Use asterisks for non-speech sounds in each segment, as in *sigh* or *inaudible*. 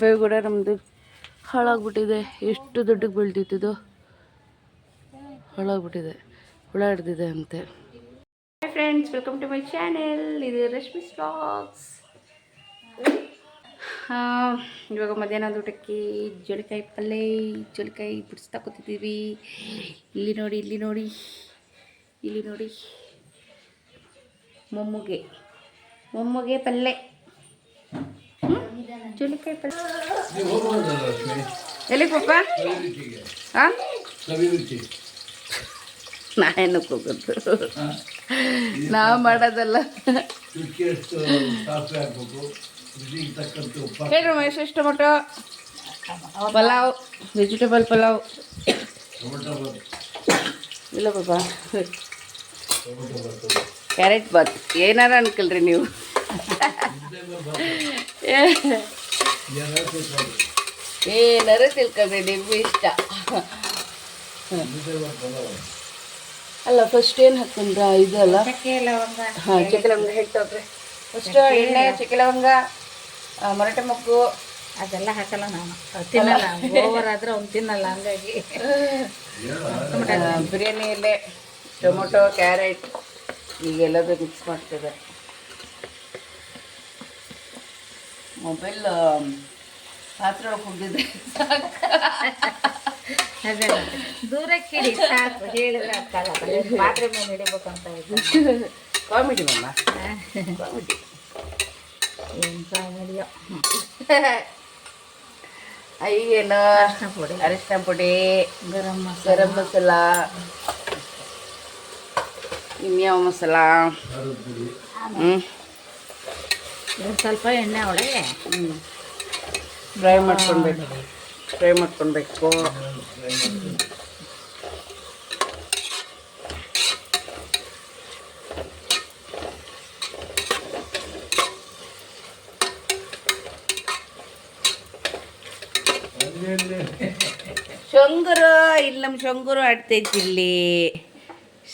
ಬೇವು ಕೂಡ ನಮ್ಮದು ಹಾಳಾಗ್ಬಿಟ್ಟಿದೆ. ಎಷ್ಟು ದೊಡ್ಡಕ್ಕೆ ಬೆಳ್ದಿತ್ತಿದು ಹಾಳಾಗ್ಬಿಟ್ಟಿದೆ. ಹುಳ ಹಿಡ್ದಿದೆ ಅಂತೆ. Hi friends welcome to my channel ಇದು ರಶ್ಮಿ ಸ್ಟಾಕ್ಸ್ ಇವಾಗ ಮಧ್ಯಾಹ್ನದ ಊಟಕ್ಕೆ ಜೋಳಿಕಾಯಿ ಪಲ್ಲೆ, ಜೋಳಿಕಾಯಿ ಬಿಡಿಸ್ತಾ ಕೂತಿದ್ದೀವಿ ಇಲ್ಲಿ ನೋಡಿ ಇಲ್ಲಿ ನೋಡಿ ಇಲ್ಲಿ ನೋಡಿ. ಮೊಮ್ಮಗೆ ಮೊಮ್ಮಗೆ ಪಲ್ಯ ಜೋಳಿಕಾಯಿ ಪಲ್ಯ. ಎಲ್ಲಿ ಪಪ್ಪ ಹಾಂ ಏನು ಕೂಗುದು ನಾವು ಮಾಡೋದಲ್ಲ. ಹೇಳಿ ರಮೇಶ್ ಎಷ್ಟು ಟೊಮೊಟೊ ಪಲಾವ್ ವೆಜಿಟೇಬಲ್ ಪಲಾವ್. ಇಲ್ಲ ಪಾಪ ಕ್ಯಾರೆಟ್ ಬಾತ್. ಏನಾರ ಅನ್ಕಲ್ರಿ ನೀವು. ಏನಾರ ತಿಳ್ಕೊಳ್ರಿ ನಿಮ್ಗೆ ಇಷ್ಟ. ಅಲ್ಲ ಫಸ್ಟ್ ಏನು ಹಾಕೊಂಡ್ರ ಇದು ಅಲ್ಲ? ಹಾಂ ಚಕ್ಕೆ ಲವಂಗ ಹೇಳ್ತವ್ರಿ ಫಸ್ಟ್ ಎಣ್ಣೆ ಚಕ್ಕೆ ಲವಂಗ ಮರಟೆ ಮಕ್ಕು ಅದೆಲ್ಲ ಹಾಕಲ್ಲ ನಾನು. ತಿನ್ನಲ್ಲ. ಓವರ್ ಆದ್ರೆ ಅವ್ನು ತಿನ್ನಲ್ಲ ಹಂಗಾಗಿ. ಬಿರಿಯಾನಿಯಲ್ಲೇ ಟೊಮೊಟೊ ಕ್ಯಾರೆಟ್ ಈಗೆಲ್ಲದೂ ಮಿಕ್ಸ್ ಮಾಡ್ತಿದ್ದಾರೆ. ಮೊಬೈಲ್ ಪಾತ್ರೆ ಒಳಗೆ ಹೋಗಿದ್ದೆ ಅದೇ ದೂರಕ್ಕೆ ಇಡಿ ಸಾಕು ಹೇಳಿದ್ರೆ ಅರ್ಥಲ್ಲ ಪಾತ್ರೆ ಮೇಲೆ ಹಿಡಿಬೇಕು ಅಂತ ಇದ್ದೆ. ಕಾಮಿಡಿ ಮಮ್ಮ. ಕಾಮಿಡಿ ಏನ್ ಕಾಮಿಡಿಯೋ ಏನು ಅರ್ಶಿನ ಪುಡಿ. ಅರಿಶಿನ ಪುಡಿ ಗರಂ ಮಸಾಲ. ಗರಂ ಮಸಾಲ ಇನ್ಯಾವ ಮಸಾಲ? ಹ್ಞೂ ಇದು ಸ್ವಲ್ಪ ಎಣ್ಣೆ ಒಳಗೆ ಹ್ಞೂ ಫ್ರೈ ಮಾಡ್ಕೊಳ್ಬೇಕು ಫ್ರೈ ಮಾಡ್ಕೊಳ್ಬೇಕು ಶೊಂಗರು ಇಲ್ಲಿ ನಮ್ಮ ಶೊಂಗರು ಆಡ್ತೈತಿ ಇಲ್ಲಿ.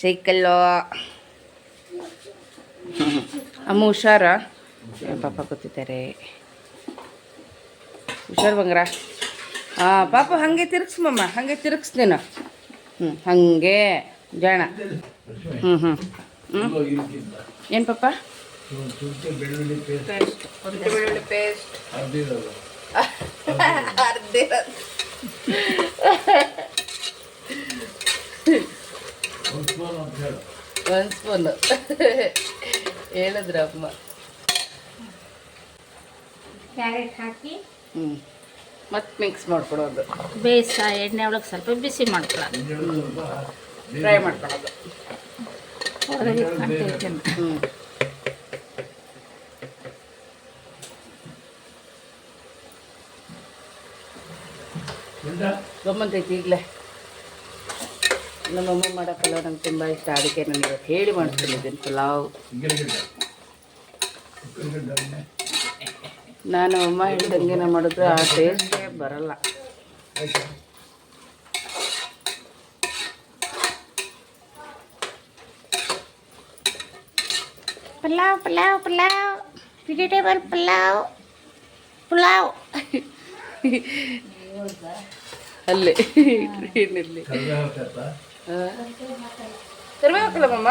ಸೈಕಲ್ಲು. ಅಮ್ಮ ಹುಷಾರ? ಪಾಪ ಕೂತಿದ್ದಾರೆ. ಹುಷಾರು ಬಂಗ್ರ? ಹಾಂ ಪಾಪ ಹಾಗೆ ತಿರುಗ್ಸು ಮಮ್ಮ ಹಾಗೆ ತಿರುಗ್ಸ್ ನೀನು. ಹ್ಞೂ ಹಾಗೆ. ಜಾಣ. ಹ್ಞೂ ಹ್ಞೂ ಹ್ಞೂ ಏನು ಪಾಪ? ಪೇಸ್ಟ್ ಬೆಳ್ಳುಳ್ಳಿ ಪೇಸ್ಟ್ ಅರ್ಧ ಒಂದು ಸ್ಪೂನು ಹೇಳಿದ್ರ ಅಮ್ಮ ಕ್ಯಾರೆಟ್ ಹಾಕಿ ಹ್ಞೂ ಮತ್ತೆ ಮಿಕ್ಸ್ ಮಾಡ್ಕೊಡೋದು ಬೇಯಿಸ ಎಣ್ಣೆ ಒಳಗೆ ಸ್ವಲ್ಪ ಬಿಸಿ ಮಾಡ್ಕೊಳ್ಳೋದು ಫ್ರೈ ಮಾಡ್ಕೊಳ್ಳೋದು ಹೊರಗೆ ಹ್ಞೂ ಗಮ್ಮಂತೈತಿ ಈಗಲೇ. ನಮ್ಮಮ್ಮ ಮಾಡೋ ಪಲಾವ್ ನಂಗೆ ತುಂಬ ಇಷ್ಟ. ಅದಕ್ಕೆ ನಾನು ಇವತ್ತು ಹೇಳಿ ಮಾಡ್ಕೊಂಡಿದ್ದೀನಿ ಪಲಾವ್. ನಾನು ಅಮ್ಮ ಹೇಳಿದಂಗೆ ಮಾಡಿದ್ರೆ ಆ ಟೇಸ್ಟ್ ಬರಲ್ಲ. ಪಲಾವ್ ಪಲಾವ್ ಪಲಾವ್ ವೆಜಿಟೇಬಲ್ ಪಲಾವ್ ಪಲಾವ್. ಅಲ್ಲೇ ಟ್ರೈನಲ್ಲಿ ಕರಿಬೇವು ಹಾಕಲ್ಲ ಮಮ್ಮ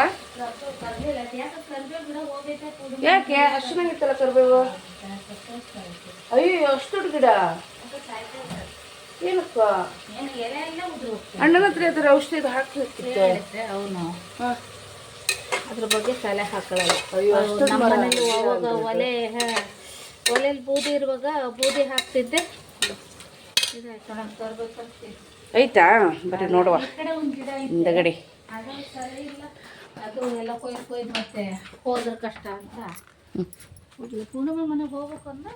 ಯಾಕೆ? ಅಷ್ಟು ನಂಗಿತ್ತಲ್ಲ ಕರಿಬೇವು ಅಯ್ಯೋ ಅಷ್ಟು ದೊಡ್ಡ ಗಿಡ? ಏನಪ್ಪ? ಅಣ್ಣನ ಹತ್ರ ಅದರ ಔಷಧಿ ಹಾಕ್ಲಿಕ್ಕಿತ್ತು ಅವನು ಹಾಂ. ಅದ್ರ ಬಗ್ಗೆ ತಲೆ ಹಾಕೊಳ್ಳಲ್ಲ ಅಯ್ಯೋ, ಅವಾಗ ಒಲೆ ಒಲೆಯಲ್ಲಿ ಬೂದಿ ಇರುವಾಗ ಬೂದಿ ಹಾಕ್ತಿದ್ದೆ. ಐತಾ ಬರೀ ನೋಡುವ. ಹಿಂದಗಡೆ. ಅದು ಸರಿ ಇಲ್ಲ. ಅದು ಎಲ್ಲ ಕೊಯ್ದು ಕೊಯ್ದು ಮತ್ತೆ ಹೋದ್ರೆ ಕಷ್ಟ ಅಂತ. ಪೂರ್ಣಿಮೆ ಮನೆಗೆ ಹೋಗ್ಬೇಕು ಅಂದ್ರೆ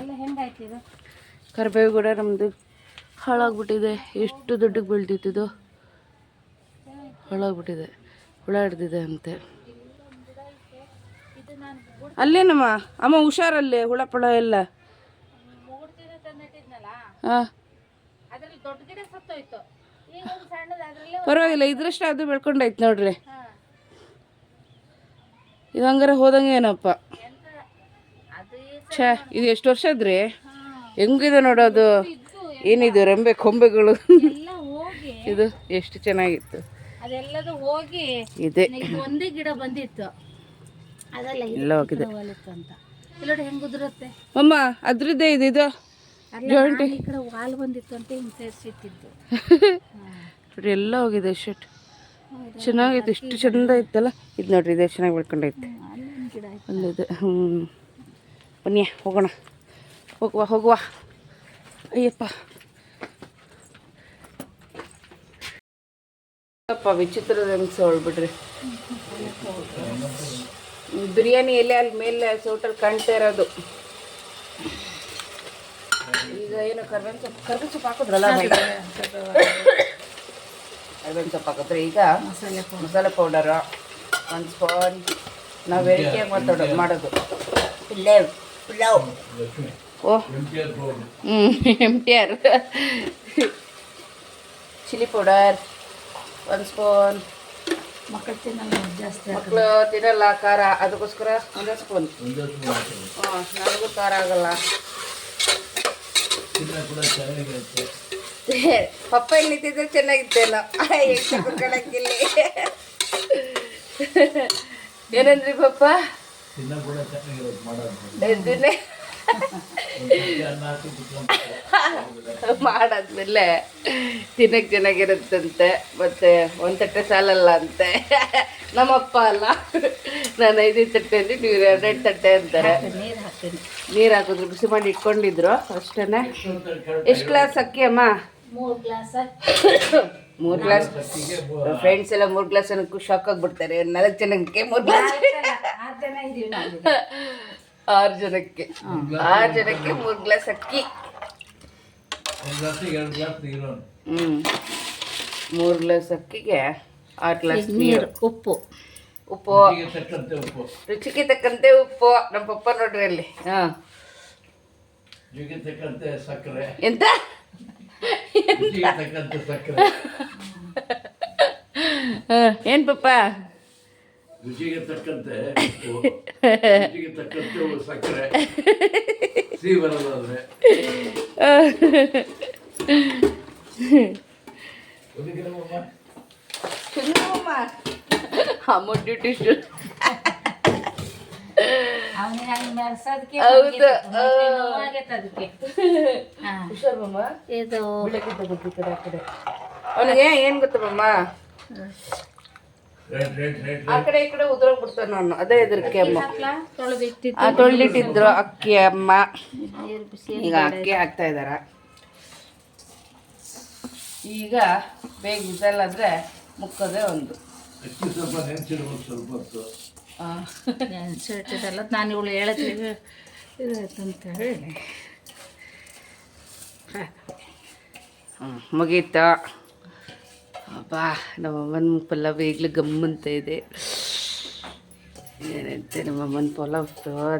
ಎಲ್ಲ ಹೆಂಗಾಯ್ತು ಇದು ಕರಿಬೇವು ಕೂಡ ನಮ್ಮದು ಹಾಳಾಗ್ಬಿಟ್ಟಿದೆ. ಎಷ್ಟು ದುಡ್ಡಿಗೆ ಬೆಳ್ದಿತ್ತಿದು ಹಾಳಾಗ್ಬಿಟ್ಟಿದೆ. ಹುಳ ಹಿಡ್ದಿದೆ ಅಂತೆ. ಅಲ್ಲೇನಮ್ಮ? ಅಮ್ಮ ಹುಷಾರಲ್ಲೇ ಹುಳ ಪಳ ಎಲ್ಲ. ಹಾ. ದೊಡ್ಡ ಗಿಡ ಸತ್ತೋಯ್ತು. ಈಗ ಒಂದು ಸಣ್ಣದು ಅದರಲ್ಲೇ ಪರವಾಗಿಲ್ಲ ಇದ್ರಷ್ಟು ಅದು ಬೆಳ್ಕೊಂಡೈತೆ ನೋಡ್ರಿ. ಇದು ಹಂಗಾರೆ ಹೋದಂಗೆ ಏನಪ್ಪ? ಛ ಇದು ಎಷ್ಟು ವರ್ಷ ಆದ್ರಿ? ಹೆಂಗಿದೆ ನೋಡೋದು ಏನಿದು ರೆಂಬೆ ಕೊಂಬೆಗಳು? ಇದು ಎಷ್ಟು ಚೆನ್ನಾಗಿತ್ತು. ಅದೆಲ್ಲದು ಹೋಗಿ ಇದೆ. ಇದು ಒಂದೇ ಗಿಡ ಬಂದಿತ್ತು. ಅದಲ್ಲ ಹೋಗಿದೆ. ಅಂತ ಅಮ್ಮ ಅದ್ರದ್ದೇ ಇದು ಇದು? ನಾನ್ ಈ ಕಡೆ ವಾಲ್ ಬಂದಿತ್ತು ಅಂತ ಹಿಂಗ್ ಸೇರಿಸಿಟ್ಟಿದ್ದು ನೋಡಿ *laughs* ಎಲ್ಲ ಹೋಗಿದೆ ಶರ್ಟ್. ಚೆನ್ನಾಗೈತೆ ಇಷ್ಟು ಚಂದ ಇತ್ತಲ್ಲ? ಇದು ನೋಡ್ರಿ ಇದೆ ಚೆನ್ನಾಗಿ ಬೆಳ್ಕೊಂಡೈತೆ. ಒಂದು ಇದು ಐತೆ ಹ್ಞೂ ಬನ್ನಿ ಹೋಗೋಣ. ಹೋಗುವ ಹೋಗುವ. ಅಯ್ಯಪ್ಪ. ಅಪ್ಪ ವಿಚಿತ್ರದ ಹೆಂಗ್ಸ ಹೊಳ್ಬಿಡ್ರಿ. ಬಿರಿಯಾನಿ ಎಲ್ಲೇ ಅಲ್ಲಿ ಮೇಲೆ ಸೋಟಲ್ಲಿ ಕಾಣ್ತಾ ಇರೋದು. ಈಗ ಏನು ಕರ್ಬೇವಿನ ಸೊಪ್ಪು ಕರ್ಬೇವಿನ ಸೊಪ್ಪು ಹಾಕಿದ್ರಲ್ಲ ಕರ್ಬೇವಿನ ಸೊಪ್ಪು ಹಾಕಿದ್ರೆ ಈಗ ಮಸಾಲೆ ಮಸಾಲೆ ಪೌಡರು ಒಂದು ಸ್ಪೂನ್ ನಾವು ವೆರೈಟಿಯಾಗಿ ಮಾತಾಡೋದು ಮಾಡೋದು. ಪುಲಾವ್ ಪುಲಾವ್ ಓ. ಹ್ಞೂ M T R chilli powder ಒಂದು ಸ್ಪೂನ್. ಮಕ್ಕಳು ತಿನ್ನಲ್ಲ ಜಾಸ್ತಿ ಮಕ್ಕಳು ತಿನ್ನಲ್ಲ ಖಾರ. ಅದಕ್ಕೋಸ್ಕರ ಒಂದೇ ಸ್ಪೂನ್. ಹಾಂ ನನಗೂ ಖಾರ ಆಗಲ್ಲ. ಪಪ್ಪ ಇಲ್ಲಿ ನಿಂತಿದ್ರೆ ಚೆನ್ನಾಗಿತ್ತೇನೋ ಎಷ್ಟು ಕುತ್ಕೊಳಕ್ಕಿಲ್ಲ ಏನಂದ್ರಿ ಪಪ್ಪ? *laughs* ಮಾಡಾದ್ಮೇಲೆ ತಿನ್ನಕ್ಕೆ ಚೆನ್ನಾಗಿರುತ್ತಂತೆ ಮತ್ತೆ ಒಂದು ತಟ್ಟೆ ಸಾಲಲ್ಲ ಅಂತೆ. ನಮ್ಮಪ್ಪ ಅಲ್ಲ. ನಾನು ಐದೈದು ತಟ್ಟೆ ಅಂದ್ರೆ ನೀವು ಎರಡೆರಡು ತಟ್ಟೆ ಅಂತಾರೆ. ನೀರು ಹಾಕ್ತೀನಿ. ನೀರು ಹಾಕಿದ್ರು ಬಿಸಿ ಮಾಡಿ ಇಟ್ಕೊಂಡಿದ್ರು ಅಷ್ಟೇ ಎಷ್ಟು ಗ್ಲಾಸ್ ಅಕ್ಕಿ ಅಮ್ಮ? ಮೂರು ಗ್ಲಾಸ್ ಮೂರು ಗ್ಲಾಸ್ ಫ್ರೆಂಡ್ಸ್ ಎಲ್ಲ ಮೂರು ಗ್ಲಾಸ್ ಅನ್ನೋಕ್ಕೂ ಶಾಕ್ ಆಗ್ಬಿಡ್ತಾರೆ. ನಾಲ್ಕು ಜನಕ್ಕೆ ಮೂರು ಗ್ಲಾಸ್ ಆರು ಜನಕ್ಕೆ. ಆರು ಜನಕ್ಕೆ ಮೂರು ಗ್ಲಾಸ್ ಅಕ್ಕಿ. ಹ್ಞೂ ಮೂರು ಗ್ಲಾಸ್ ಅಕ್ಕಿಗೆ ಆರು ಗ್ಲಾಸ್ ನೀರು ಉಪ್ಪು. ಉಪ್ಪು. ರುಚಿಗೆ ತಕ್ಕಂತೆ ಉಪ್ಪು. ನಮ್ಮ ಪಪ್ಪ ನೋಡ್ರಿ ಅಲ್ಲಿ. ಹಾಂ. ಸಕ್ಕರೆ. ಎಂತ? ರುಚಿಗೆ ತಕ್ಕಂತೆ ಸಕ್ಕರೆ. ಏನು ಪಪ್ಪ? ರುಚಿಗೆ ತಕ್ಕಂತೆ ಉಪ್ಪು. ರುಚಿಗೆ ತಕ್ಕಂತೆ ಸಕ್ಕರೆ. ಸಿಹಿ ಬರೋದಾದ್ರೆ ಸುಮ್ಮನಮ್ಮ ಅಮ್ಮ ಡ್ಯೂಟಿ ಹೌದು. *laughs* ಹುಷಾರಮ್ಮ ಇದು ಅವನಿಗೆ ಏನು ಗೊತ್ತಮ್ಮ ಆ ಕಡೆ ಈ ಕಡೆ ಉದುರೋಗ್ಬಿಡ್ತಾನೆ ನಾನು ಅದೇ ಎದ್ರಕ್ಕೆ ಅಮ್ಮ. ತೊಳ್ಳಿಟ್ಟಿದ್ರು ಅಕ್ಕಿ ಅಮ್ಮ. ಈಗ ಅಕ್ಕಿ ಹಾಕ್ತಾ ಇದಾರ. ಈಗ ಬೇಗ ಆದ್ರೆ ಮುಕ್ಕದೆ ಒಂದು. ಅಕ್ಕಿ ಸ್ವಲ್ಪ ನೆನೆಸಿಡ್ಬೇಕು ಸ್ವಲ್ಪ ಹೊತ್ತು. ಆ, ನೆನ್ಸಿಟ್ಟಿದ್ದಲ್ಲ ನಾನು ಇವಳು ಹೇಳಿದ್ವಿ ಇದಾಯ್ತು ಅಂತ ಹೇಳಿ. ಹ್ಮ್, ಮುಗೀತು? ಅಬ್ಬಾ ನಮ್ಮಮ್ಮನ ಪಲಾವ್ ಈಗಲೂ ಗಮ್ಮಂತ ಇದೆ. ಏನಂತೆ ನಮ್ಮಮ್ಮನ ಪಲಾವ್?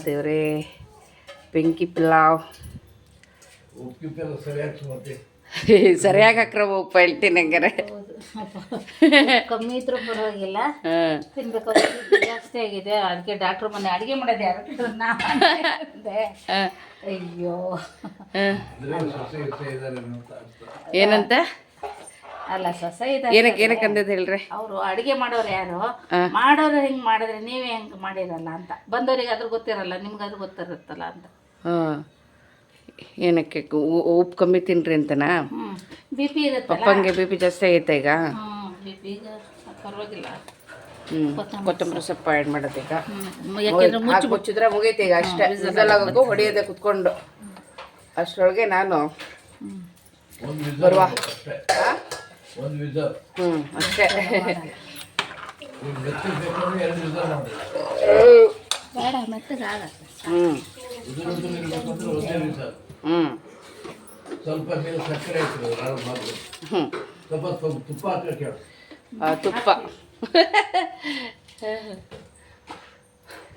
ದೇವರೇ. ಬೆಂಕಿ ಪಲಾವ್. ಸರಿಯಾಗಿ ಮತ್ತೆ. *laughs* ಸರಿಯಾಗಿ ಹಾಕ್ರ ಉಪ್ಪ ಹೇಳ್ತೀನಿ ಹಂಗಾರೆ. ಕಮ್ಮಿ ಇದ್ರೂ ಪರವಾಗಿಲ್ಲ. ತಿನ್ಬೇಕು ಜಾಸ್ತಿ ಆಗಿದೆ. ಅದಕ್ಕೆ ಡಾಕ್ಟ್ರ್ ಮೊನ್ನೆ ಅಡಿಗೆ ಮಾಡೋದು ಯಾರು ಅಯ್ಯೋ. ಏನಂತ ಸೊಸೆ ಅಲ್ಲ ಸೊಸೆ ಏನಕ್ಕೆ ಏನಕ್ಕೆ ಅಂದದ್ದು ಹೇಳ್ರಿ? ಅವರು ಅಡುಗೆ ಮಾಡೋರು ಯಾರು. ಮಾಡೋರು ಹಿಂಗೆ ಮಾಡಿದ್ರೆ ನೀವೇ ಹೆಂಗೆ ಮಾಡಿರಲ್ಲ ಅಂತ. ಬಂದವರಿಗೆ ಅದ್ರ ಗೊತ್ತಿರಲ್ಲ ನಿಮ್ಗೆ ಅದು ಗೊತ್ತಿರುತ್ತಲ್ಲ ಅಂತ. ಹಾಂ. ಏನಕ್ಕೆ ಉ- ಉಪ್ಪು ಕಮ್ಮಿ ತಿನ್ರಿ ಅಂತನಾ? ಬಿ ಪಿ ಪಪ್ಪಂಗೆ ಬಿ ಪಿ ಜಾಸ್ತಿ ಆಗೈತೆ ಈಗ? ಹ್ಞೂ ಬಿ ಪಿ ಈಗ ಪರವಾಗಿಲ್ಲ. ಕೊತ್ತಂಬರಿ ಸೊಪ್ಪು ಆ್ಯಡ್ ಮಾಡೋದೀಗ ಈಗ. ಮುಚ್ಚಿದ್ರೆ ಮುಗೀತು ಈಗ ಅಷ್ಟೇ. ಹೊಡಿಯೋದೆ ಕುತ್ಕೊಂಡು. ಅಷ್ಟರೊಳಗೆ ನಾನು ಬರುವ. ಹ್ಞೂ ಅಷ್ಟೇ. ಬೇಡ ಹ್ಞೂ ಸ್ವಲ್ಪ ಮೇಲೆ ಸಕ್ಕರೆ ಹಾಕಿದ್ರು ಸ್ವಲ್ಪ ಸ್ವಲ್ಪ ತುಪ್ಪ ಹಾಕಕ್ಕೆ ತುಪ್ಪ.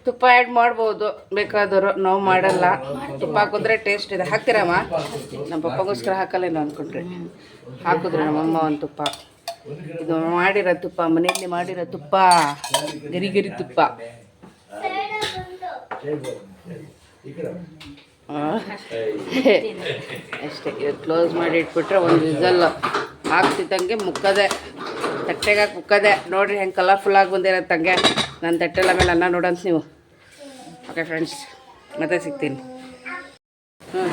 ತುಪ್ಪ ಆ್ಯಡ್ ಮಾಡ್ಬೋದು. ಬೇಕಾದವರು ನಾವು ಮಾಡಲ್ಲ. ತುಪ್ಪ ಹಾಕಿದ್ರೆ ಟೇಸ್ಟ್ ಇದೆ. ಹಾಕ್ತೀರಮ್ಮ? ನಮ್ಮ ಪಪ್ಪಗೋಸ್ಕರ ಹಾಕಲ್ಲೇನೋ ಅಂದ್ಕೊಂಡ್ರಿ ಹಾಕಿದ್ರು ನಮ್ಮಮ್ಮ ಒಂದು ತುಪ್ಪ. ಇದು ಮಾಡಿರೋ ತುಪ್ಪ ಮನೆಯಲ್ಲಿ ಮಾಡಿರೋ ತುಪ್ಪ. ಗರಿ ಗರಿ ತುಪ್ಪ. ಅಷ್ಟೇ ಇವತ್ತು ಕ್ಲೋಸ್ ಮಾಡಿ ಇಟ್ಬಿಟ್ರೆ ಒಂದು ವಿಸಲ್ ಹಾಕ್ತಿದ್ದಂಗೆ ಮುಕ್ಕದೆ. ತಟ್ಟೆಗೆ ಹಾಕಿ ಮುಕ್ಕದೆ. ನೋಡ್ರಿ, ಹೆಂಗೆ ಕಲರ್ಫುಲ್ ಆಗಿ ಬಂದಿರತ್ತಂಗೆ ನನ್ನ ತಟ್ಟೆಲ್ಲ ಮೇಲೆ ಅನ್ನ ನೋಡೋಣ ನೀವು. ಓಕೆ ಫ್ರೆಂಡ್ಸ್ ಮತ್ತೆ ಸಿಗ್ತೀನಿ. ಹ್ಞೂ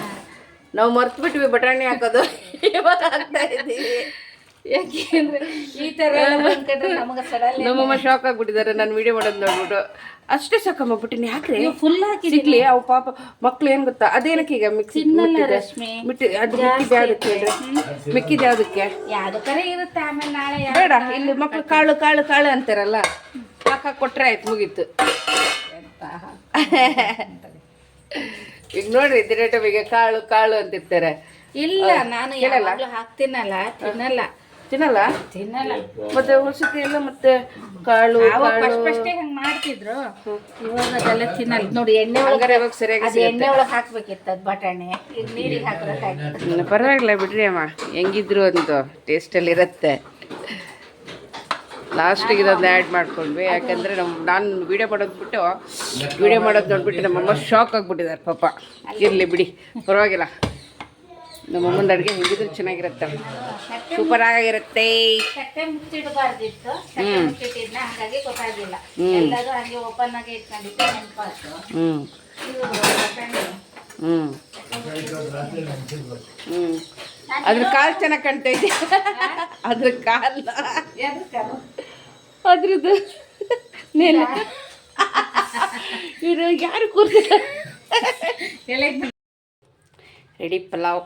ನಾವು ಮರ್ತ್ಬಿಟ್ವಿ, ಬಟಾಣಿ ಹಾಕೋದು. *laughs* ಇವಾಗ ಹಾಕ್ತಾ ಇದ್ದೀವಿ. ಯಾಕೆಂದ್ರೆ ಈ ತರ ನಮ್ಮಮ್ಮ ಶಾಕ್ ಆಗ್ಬಿಟ್ಟಿದ್ದಾರೆ. ನಾನು ವಿಡಿಯೋ ಮಾಡೋದು ನೋಡ್ಬಿಟ್ಟು. ಅಷ್ಟೇ ಸಾಕಮ್ಮ ಬಿಟ್ಟಿನಿ ಯಾಕ್ರಿ? ಫುಲ್ ಹಾಕಿ ಸಿಗ್ಲಿ ಅವು ಪಾಪ ಮಕ್ಳು ಏನ್ ಗೊತ್ತಾ? ಅದೇನಕ್ಕೆ ಈಗ ಮಿಕ್ಸಿ ಅದು ಮಿಕ್ಕಿದ ಯಾವ್ದಕ್ಕೆ ಹೇಳ್ರಿ? ಮಿಕ್ಕಿದ ಯಾವ್ದಕ್ಕೆ? ಇರುತ್ತೆ ಆಮೇಲೆ ನಾಳೆ ಬೇಡ ಇಲ್ಲಿ ಮಕ್ಳು ಕಾಳು ಕಾಳು ಕಾಳು ಅಂತಾರಲ್ಲ. ಹಾಕ ಕೊಟ್ರೆ ಆಯ್ತು ಮುಗೀತು. ಈಗ ನೋಡ್ರಿ ದಿನ ಟೈಮಿಗೆ ಕಾಳು ಕಾಳು ಅಂತಿರ್ತಾರೆ. ಇಲ್ಲ ನಾನು ಯಾವಾಗ್ಲೂ ಹಾಕ್ತೀನಲ್ಲ ತಿನ್ನಲ್ಲ. ತಿನ್ನಲ್ಲ? ತಿನ್ನಲ್ಲ. ಮತ್ತೆ ಹೊಸತಿ ಎಲ್ಲ ಮತ್ತೆ ಕಾಳು ಫಸ್ಟ್ ಫಸ್ಟೇ ಹಂಗ್ ಮಾಡ್ತಿದ್ರು. ಇವಾಗ ಅದೆಲ್ಲ ತಿನ್ನಲ್ಲ. ನೋಡಿ ಎಣ್ಣೆ ಒಳಗಡೆ ಸರಿಯಾಗಿ ಅದು ಎಣ್ಣೆ ಒಳಗೆ ಹಾಕ್ಬೇಕಿತ್ತು ಅದು ಬಟಾಣಿ. ಈಗ ನೀರಿಗೆ ಹಾಕಿದ್ರೆ ಪರವಾಗಿಲ್ಲ ಬಿಡ್ರಿ ಅಮ್ಮ. ಹೆಂಗಿದ್ರು ಒಂದು ಟೇಸ್ಟಲ್ಲಿ ಇರುತ್ತೆ. ಲಾಸ್ಟಿಗೆ ಇದೊಂದು ಆ್ಯಡ್ ಮಾಡ್ಕೊಂಡ್ವಿ. ಯಾಕಂದರೆ ನಮ್ಮ ನಾನು ವೀಡಿಯೋ ಮಾಡೋದು ಬಿಟ್ಟು ವೀಡಿಯೋ ಮಾಡೋದು ನೋಡ್ಬಿಟ್ಟು ನಮ್ಮಮ್ಮ ಶಾಕ್ ಆಗಿಬಿಟ್ಟಿದ್ದಾರೆ ಪಾಪ. ಇರಲಿ ಬಿಡಿ. ಪರವಾಗಿಲ್ಲ. ನಮ್ಮಮ್ಮನ ಅಡುಗೆ ಹೆಂಗಿದ್ರು ಚೆನ್ನಾಗಿರುತ್ತೆ. ಸೂಪರ್ ಆಗಿರುತ್ತೆ. ತಟ್ಟೆ ಮುಚ್ಚಿಡಬಾರ್ದಿತ್ತು. ತಟ್ಟೆ ಮುಚ್ಚಿಟ್ಟಿದ್ನ ಹಾಗಾಗಿ ಗೊತ್ತಾಗಿಲ್ಲ ಎಲ್ಲರೂ ಹಾಗೆ ಓಪನ್ ಆಗಿ ಇಟ್ಕೊಂಡಿದ್ದೆ ನೆನಪಾಯ್ತು. ಹ್ಞೂ. ಹ್ಞೂ ಅದ್ರ ಕಾಲ್ ಚೆನ್ನಾಗಿ ಕಾಣ್ತೈತೆ ಅದ್ರ ಕಾಲ? ಅದ್ರದ್ದು ನೆಲ. ಇವ್ರು ಯಾರು ಕೂರ್ತಾರೆ ರೆಡಿ ಪಲಾವ್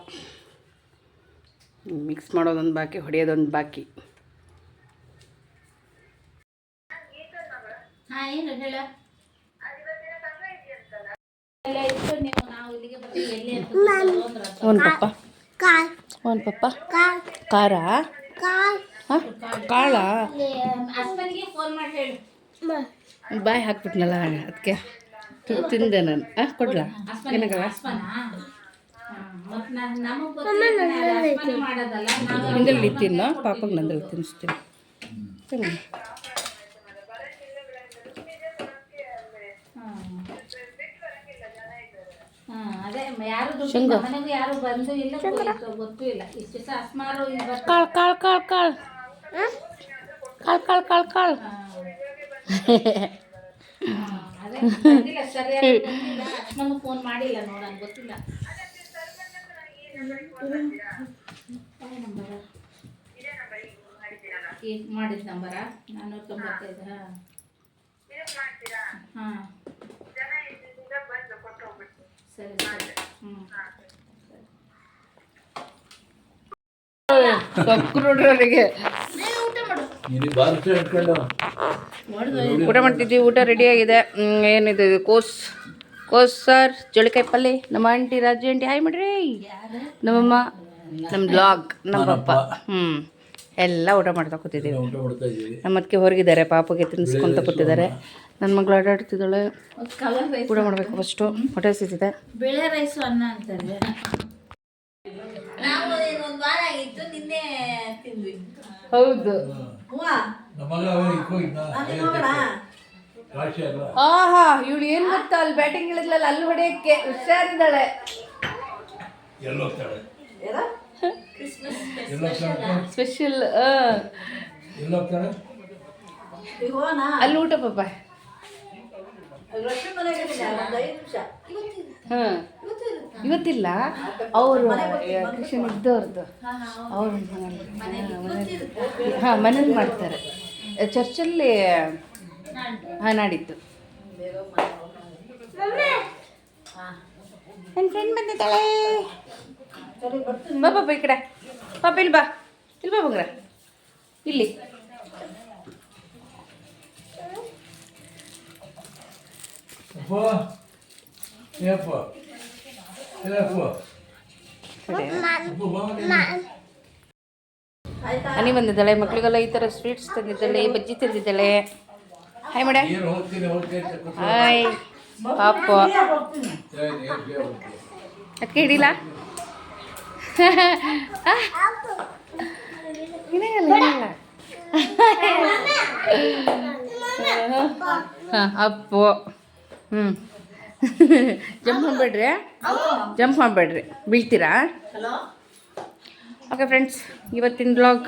ಮಿಕ್ಸ್ ಮಾಡೋದೊಂದು ಬಾಕಿ ಹೊಡೆಯೋದೊಂದು ಬಾಕಿ. ಒಂದು ಪಪ್ಪ. ಒಂದು ಪಪ್ಪ. ಖಾರ? ಕಾಳ? ಬಾಯಿ ಹಾಕ್ಬಿಟ್ನಲ್ಲ ಅದಕ್ಕೆ ತಿಂದೆ ನಾನು. ಕೊಡ್ಲಾ? ಏನಾಗಲ್ಲ ನಿಂದಲ್ಲಿ ತಿನ್ನೋ ಪಾಪಗೆ ನಂದಲ್ಲಿ ತಿನ್ನಿಸ್ತೀನಿ ತಿನ್ನು ಹ್ಮ್, ಅದೇ ಯಾರು ದುಡ್ಡು ಮನೆಗೂ ಯಾರು ಬಂದು ಇಲ್ಲ ಗೊತ್ತು- ಗೊತ್ತೂ ಇಲ್ಲ. ಇಷ್ಟು ದಿವಸ ಅಸ್ಮಾರು ಇಲ್ಲಿ ಬರ್ತಾರೆ ಕಾಳು ಕಾಳು ಕಾಳು ಕಾಳು. ಕಾಳು ಕಾಳು ಕಾಳು ಕಾಳು. ಅದೇ ಬಂದಿಲ್ಲ ಸರಿಯಾಗಿ ಬಂದಿಲ್ಲ ಅಸ್ಮನು ಫೋನ್ ಮಾಡಿಲ್ಲ ನೋಡೋಣ ಗೊತ್ತಿಲ್ಲ. ಮಾಡಿದ ತೊಂಬತ್ತೈದು? ಹಾಂ. ಸರಿ ಸರಿ. ಹ್ಞೂ ಊಟ ಮಾಡ್ತಿದ್ವಿ ಊಟ ರೆಡಿಯಾಗಿದೆ ಏನಿದೆ ಕೋಸ್. ಕೋಸ್ ಸರ್ ಜೋಳಿಕಾಯಿ ಪಲ್ಯ ನಮ್ಮ ಆಂಟಿ ರಾಜು ಆಂಟಿ ಹಾಯ್ ಮಾಡ್ರಿ. ನಮ್ಮಮ್ಮ ನಮ್ಮ ಬ್ಲಾಗ್ ನಮ್ಮ ಪಪ್ಪ ಹ್ಞೂ ಎಲ್ಲ ಊಟ ಮಾಡ್ತಾ ಕೂತಿದ್ದೀವಿ. ನಮ್ಮ ಅದಕ್ಕೆ ಹೊರಗಿದ್ದಾರೆ ಪಾಪಗೆ ತಿನ್ನಿಸ್ಕೊಂತ ಕೂತಿದ್ದಾರೆ. ನನ್ನ ಮಗಳು ಆಡಾಡ್ತಿದ್ದಾಳೆ ಊಟ ಮಾಡಬೇಕು ಫಸ್ಟು ಹೊಟ್ಟೆ ಸಿಗ್ತಿದೆ ಬೇಳೆ ರೈಸು ಅನ್ನ ಅಂತಾರೆ. ಹೌದು. ಆಹಾ ಇವಳು ಏನು ಗೊತ್ತಾ? ಅಲ್ಲಿ ಬ್ಯಾಟಿಂಗ್ ಇಳಿದ್ಲಲ್ಲ ಅಲ್ಲಿ ಹೊಡೆಯಕ್ಕೆ ಹುಷಾರಿದ್ದಾಳೆ. ಸ್ಪೆಷಲ್ ಅಲ್ಲಿ. ಊಟ ಪಾಪ ಹಾಂ. ಇವತ್ತಿಲ್ಲ. ಅವರು ಕೃಷ್ಣ ಇದ್ದವ್ರದ್ದು. ಅವ್ರ ಹಾಂ ಮನೇಲಿ ಮಾಡ್ತಾರೆ. ಚರ್ಚಲ್ಲಿ ಹಾಂ ನಾಡಿತ್ತು ನನ್ನ ಫ್ರೆಂಡ್ ಬಂದಿದ್ದಾಳೆ ಬಾ ಪಾಪ ಈ ಕಡೆ. ಪಾಪ ಇಲ್ಲಿ ಬಾ. ಇಲ್ಲಿ ಬಾ ಬಂಗ್ರ. ಇಲ್ಲಿ. ಹನಿ ಬಂದಿದ್ದಾಳೆ. ಮಕ್ಳಿಗೆಲ್ಲ ಈ ಥರ ಸ್ವೀಟ್ಸ್ ತಂದಿದ್ದಾಳೆ ಬಜ್ಜಿ ತಂದಿದ್ದಾಳೆ. ಹಾಯ್ ಮಾಡ. ಹಾಯ್ ಪಾಪ. ಅದಕ್ಕೆ ಹಿಡಿಲ್ಲ ಹಾಂ ಅಪ್ಪು. ಹ್ಞೂ ಜಂಪ್ ಮಾಡಬೇಡ್ರಿ. ಜಂಪ್ ಮಾಡಬೇಡ್ರಿ. ಬೀಳ್ತೀರಾ? ಓಕೆ ಫ್ರೆಂಡ್ಸ್ ಇವತ್ತಿನ ಬ್ಲಾಗ್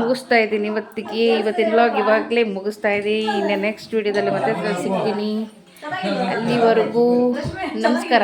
ಮುಗಿಸ್ತಾ ಇದ್ದೀನಿ. ಇವತ್ತಿಗೆ ಇವತ್ತಿನ ಬ್ಲಾಗ್ ಇವಾಗಲೇ ಮುಗಿಸ್ತಾ ಇದ್ದೀನಿ. ಇನ್ನು ನೆಕ್ಸ್ಟ್ ವೀಡಿಯೋದಲ್ಲಿ ಮತ್ತೆ ಸಿಗ್ತೀನಿ. ಅಲ್ಲಿವರೆಗೂ ನಮಸ್ಕಾರ.